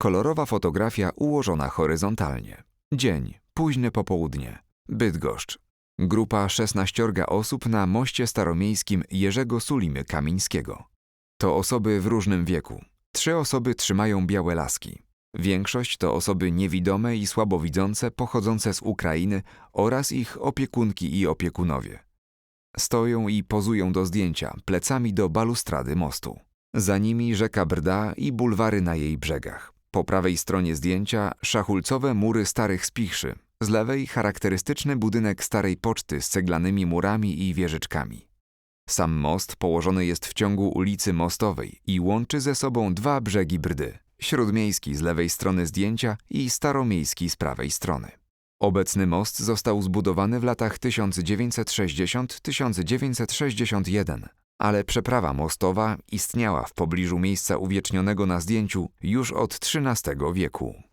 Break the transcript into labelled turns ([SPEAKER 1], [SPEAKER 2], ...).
[SPEAKER 1] Kolorowa fotografia ułożona horyzontalnie. Dzień, późne popołudnie. Bydgoszcz. Grupa 16 osób na moście staromiejskim Jerzego Sulimy Kamińskiego. To osoby w różnym wieku. Trzy osoby trzymają białe laski. Większość to osoby niewidome i słabowidzące pochodzące z Ukrainy oraz ich opiekunki i opiekunowie. Stoją i pozują do zdjęcia plecami do balustrady mostu. Za nimi rzeka Brda i bulwary na jej brzegach. Po prawej stronie zdjęcia szachulcowe mury starych spichrzy. Z lewej charakterystyczny budynek starej poczty z ceglanymi murami i wieżyczkami. Sam most położony jest w ciągu ulicy Mostowej i łączy ze sobą dwa brzegi Brdy. Śródmiejski z lewej strony zdjęcia i staromiejski z prawej strony. Obecny most został zbudowany w latach 1960-1961, ale przeprawa mostowa istniała w pobliżu miejsca uwiecznionego na zdjęciu już od XIII wieku.